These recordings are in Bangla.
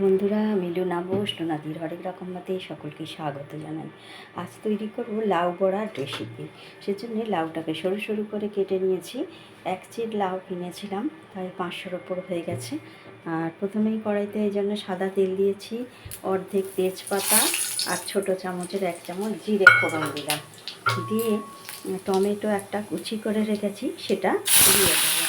বন্ধুরা, আমি লুনা বোস, লুনাদির হরেক রকম মতে সকলকে স্বাগত জানাই। আজ তৈরি করব লাউ বড়ার রেসিপি সেজন্য লাউটাকে সরু সরু করে কেটে নিয়েছি। এক চিট লাউ কিনেছিলাম, তাই পাঁচশোর ওপর হয়ে গেছে। আর প্রথমেই কড়াইতে এই জন্য সাদা তেল দিয়েছি, অর্ধেক তেজপাতা আর ছোট চামচের এক চামচ জিরে ফোড়ন দিলাম। দিয়ে টমেটো একটা কুচি করে রেখেছি, সেটা দিয়ে দেবো।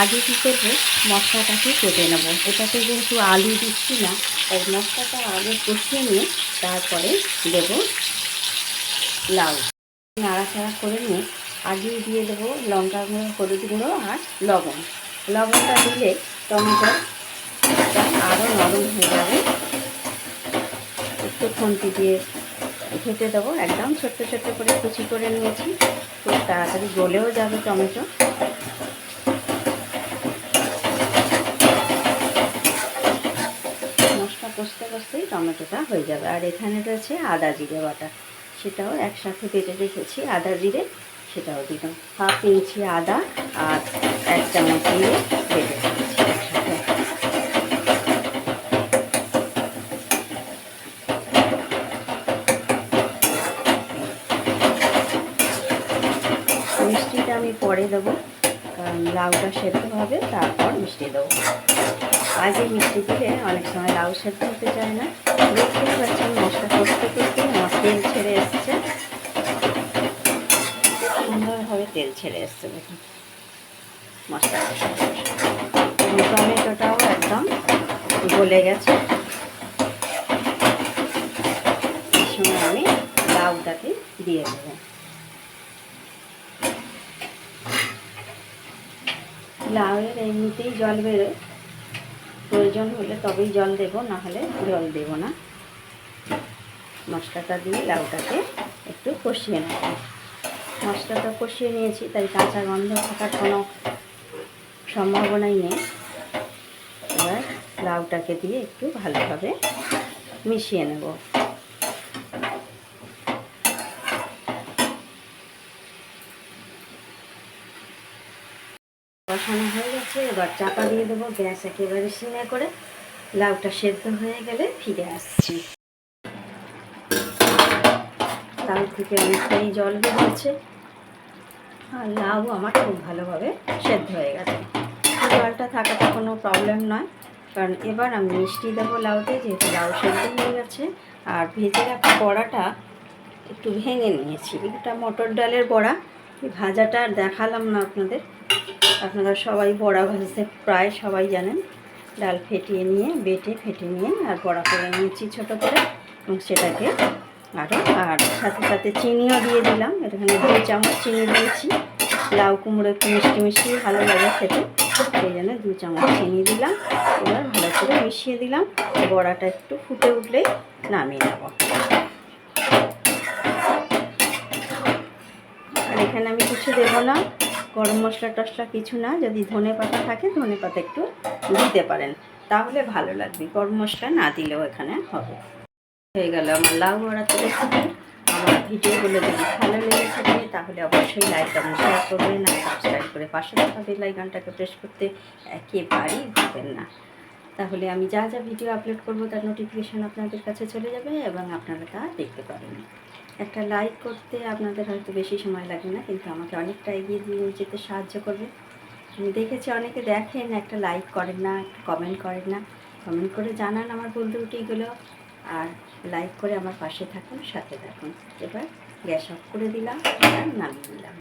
আগে কী করব? মশলাটাকে কেটে নেব। এটাতে যেহেতু আলু দিচ্ছি না, তাই মশলাটা আগে কষিয়ে নিয়ে তারপরে দেব লাউ। নাড়াচাড়া করে নিয়ে আগে দিয়ে দেবো লঙ্কা গুঁড়ো, হলুদ গুঁড়ো আর লবণ। লবণটা দিলে টমেটোটা আরও নরম হয়ে যাবে। একটু খুন্তি দিয়ে ঘেটে দেবো। একদম ছোট্ট ছোট্ট করে কুচি করে নিয়েছি। খুব তাড়াতাড়ি গলেও যাবে টমেটো। মশলা কষতে কষতেই টমেটোটা হয়ে যাবে। আর এখানে রয়েছে আদা জিরে বাটা। সেটাও একসাথে বেটে রেখেছি, আদা জিরে, সেটাও দিলাম। হাফ ইঞ্চি আদা আর এক চামচ দিয়ে বেটে রেখেছি একসাথে। মিষ্টিটা আমি পরে দেবো। লাউটা সেদ্ধ হবে, তারপর মিষ্টি দেবো। আগে মিষ্টি দিলে অনেক সময় লাউ সেদ্ধ হতে চায় না। দেখতেই পাচ্ছেন মশলা করতে করতে আমার তেল ছেড়ে এসছে। সুন্দরভাবে তেল ছেড়ে এসছে, দেখুন। মশলা টমেটোটাও একদম গলে গেছে। এই সময় আমি লাউটাকে দিয়ে দেবো। লাউয়ের এমনিতেই জল বেরোয়। প্রয়োজন হলে তবেই জল দেব, না হলে জল দেব না। মশলাটা দিয়ে লাউটাকে একটু কষিয়ে নেব। মশলাটা কষিয়ে নিয়েছি, তাই কাঁচা গন্ধ থাকার কোনো সম্ভাবনাই নেই। এবার লাউটাকে দিয়ে একটু ভালোভাবে মিশিয়ে নেব। কষানো হয়ে গেছে। এবার চাপা দিয়ে দেবো গ্যাস একেবারে সিমে করে। লাউটা সেদ্ধ হয়ে গেলে ফিরে আসছি। লাউ থেকে অনেকটাই জল বেরিয়েছে। আর লাউ আমার খুব ভালোভাবে সেদ্ধ হয়ে গেছে। জলটা থাকাটা কোনো প্রবলেম নয়। কারণ এবার আমি মিষ্টি দেবো লাউতে যেহেতু লাউ সেদ্ধ হয়ে গেছে। আর ভেজে রাখা বড়াটা একটু ভেঙে নিয়েছি। এটা মটর ডালের বড়া। ভাজাটা দেখালাম না আপনাদের। আপনারা সবাই বড়া ভাজতে প্রায় সবাই জানেন। ডাল ফেটিয়ে নিয়ে, বেটে ফেটে নিয়ে আর বড়া করে নিয়েছি ছোটো করে এবং সেটাকে আরও আর সাথে সাথে চিনিও দিয়ে দিলাম। এখানে দুই চামচ চিনি দিয়েছি। লাউ কুমড়ো একটু মিষ্টি মিষ্টি ভালো লাগে খেতে, সেই জন্য দু চামচ চিনি দিলাম। এবার ভালো করে মিশিয়ে দিলাম। বড়াটা একটু ফুটে উঠলেই নামিয়ে নেব। আর এখানে আমি কিছু দেবো না। গরম মশলা টসলা কিছু না, যদি ধনে পাতা থাকে, ধনে পাতা একটু দিতে পারেন। তাহলে ভালো লাগবে, গরম মশলা না দিলেও এখানে হবে। হয়ে গেল আমার লাউ বড়াতে রেসিপি আমার ভিডিওগুলো যদি ভালো লেগে থাকে, তাহলে অবশ্যই লাইক এবং শেয়ার করবেন আর সাবস্ক্রাইব করে পাশে থাকা বেল আইকনটাকে প্রেস করতে একেবারেই ভুলবেন না। তাহলে আমি যা যা ভিডিও আপলোড করব তার নোটিফিকেশান আপনাদের কাছে চলে যাবে এবং আপনারা তা দেখতে পাবেন। একটা লাইক করতে আপনাদের হয়তো বেশি সময় লাগবে না, কিন্তু আমাকে অনেকটা এগিয়ে দিয়ে যেতে সাহায্য করবে। আমি দেখেছি অনেকে দেখেন একটা লাইক করেন না, একটা কমেন্ট করেন না। কমেন্ট করে জানান আমার বন্ধুটিগুলো আর লাইক করে আমার পাশে থাকুন, সাথে থাকুন। এবার গ্যাস অফ করে দিলাম, আর নামিয়ে দিলাম